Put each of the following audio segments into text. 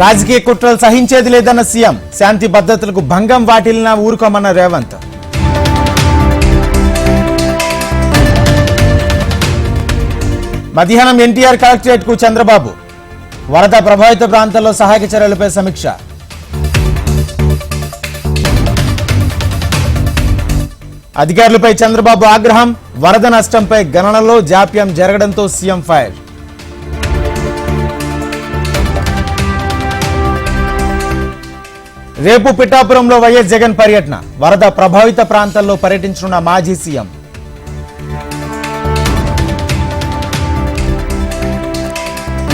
రాజకీయ కుట్రలు సహించేది లేదన్న సీఎం. శాంతి భద్రతలకు భంగం వాటిల్లినా ఊరుకోమన్న రేవంత్. మధ్యాహ్నం ఎన్టీఆర్ కలెక్టరేట్కు చంద్రబాబు. వరద ప్రభావిత ప్రాంతాల్లో సహాయక చర్యలపై సమీక్ష. అధికారులపై చంద్రబాబు ఆగ్రహం వరద నష్టంపై గణనలో జాప్యం జరగడంతో సీఎం ఫైర్. రేపు పిఠాపురంలో వైఎస్ జగన్ పర్యటన. వరద ప్రభావిత ప్రాంతాల్లో పర్యటించనున్న మాజీ సీఎం.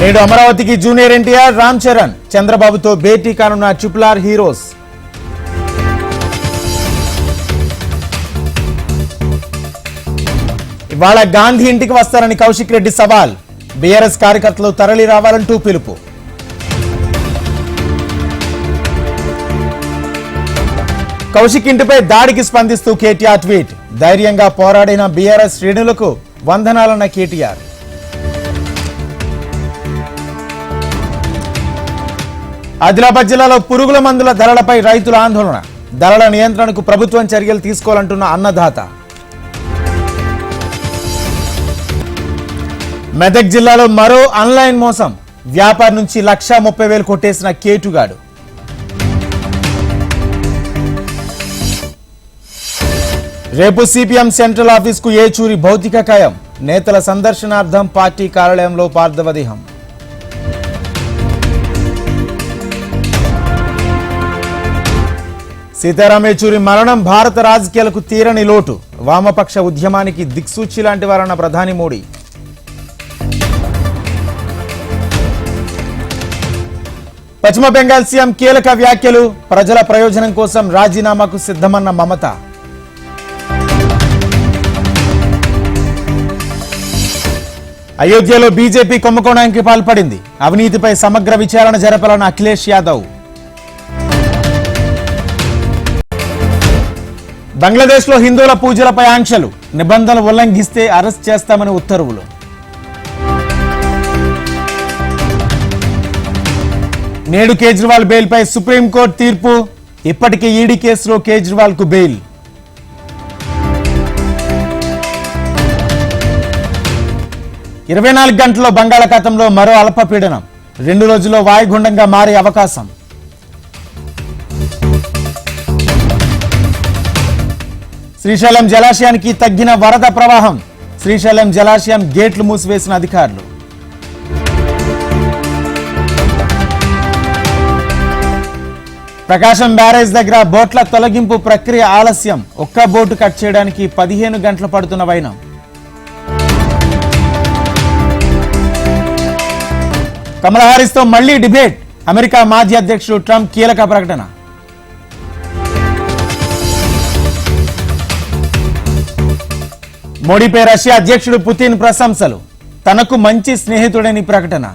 నేడు అమరావతికి జూనియర్ ఎన్టీఆర్ రామ్ చరణ్ చంద్రబాబుతో భేటీ కానున్న ట్రిపులార్ హీరోస్. ఇవాళ గాంధీ ఇంటికి వస్తారని కౌశిక్ రెడ్డి సవాల్. బీఆర్ఎస్ కార్యకర్తలు తరలి రావాలంటూ పిలుపు. కౌశిక్ ఇంటిపై దాడికి స్పందిస్తూ కేటీఆర్ ట్వీట్. ధైర్యంగా పోరాడిన బీఆర్ఎస్ శ్రేణులకు వందనాలన్న కేటీఆర్. ఆదిలాబాద్ జిల్లాలో పురుగుల మందుల ధరలపై రైతుల ఆందోళన. ధరల నియంత్రణకు ప్రభుత్వం చర్యలు తీసుకోవాలంటున్న అన్నదాత. మెదక్ జిల్లాలో మరో ఆన్లైన్ మోసం. వ్యాపారి నుంచి లక్షా ముప్పై వేలు కొట్టేసిన కేటుగాడు. రేపు సిపిఎం సెంట్రల్ ఆఫీస్కు ఏచూరి భౌతిక కాయం నేతల సందర్శనార్థం పార్టీ కార్యాలయంలో పార్థవదేహం. సీతారాం ఏచూరి మరణం భారత రాజకీయాలకు తీరని లోటు. వామపక్ష ఉద్యమానికి దిక్సూచి లాంటి వారన్న ప్రధాని మోడీ. పశ్చిమ బెంగాల్ సీఎం కీలక వ్యాఖ్యలు. ప్రజల ప్రయోజనం కోసం రాజీనామాకు సిద్ధమన్న మమత. అయోధ్యలో బీజేపీ కుంభకోణానికి పాల్పడింది. అవినీతిపై సమగ్ర విచారణ జరపాలన్న అఖిలేష్ యాదవ్. బంగ్లాదేశ్లో హిందువుల పూజలపై ఆంక్షలు నిబంధనలు ఉల్లంఘిస్తే అరెస్ట్ చేస్తామని ఉత్తర్వులు. నేడు కేజ్రీవాల్ బెయిల్పై సుప్రీంకోర్టు తీర్పు. ఇప్పటికే ఈడీ కేసులో కేజ్రీవాల్కు బెయిల్. ఇరవై నాలుగు గంటల్లో బంగాళాఖాతంలో మరో అల్పపీడనం రెండు రోజుల్లో వాయుగుండంగా మారే అవకాశం. శ్రీశైలం జలాశయానికి తగ్గిన వరద ప్రవాహం. శ్రీశైలం జలాశయం గేట్లు మూసివేసిన అధికారులు. ప్రకాశం బ్యారేజ్ దగ్గర బోట్ల తొలగింపు ప్రక్రియ ఆలస్యం. ఒక్క బోటు కట్ చేయడానికి పదిహేను గంటలు పడుతున్న వైనం. కమలా హారిస్తో మళ్ళీ డిబేట్. అమెరికా మాజీ అధ్యక్షుడు ట్రంప్ కీలక ప్రకటన. మోడీపై రష్యా అధ్యక్షుడు పుతిన్ ప్రశంసలు. తనకు మంచి స్నేహితుడని ప్రకటన.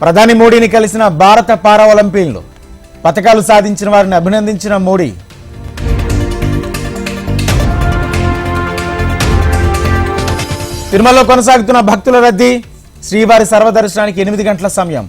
ప్రధాని మోడీని కలిసిన భారత పారా ఒలింపియన్లు పథకాలు సాధించిన వారిని అభినందించిన మోడీ. తిరుమలలో కొనసాగుతున్న భక్తుల రద్దీ. శ్రీవారి సర్వదర్శనానికి ఎనిమిది గంటల సమయం.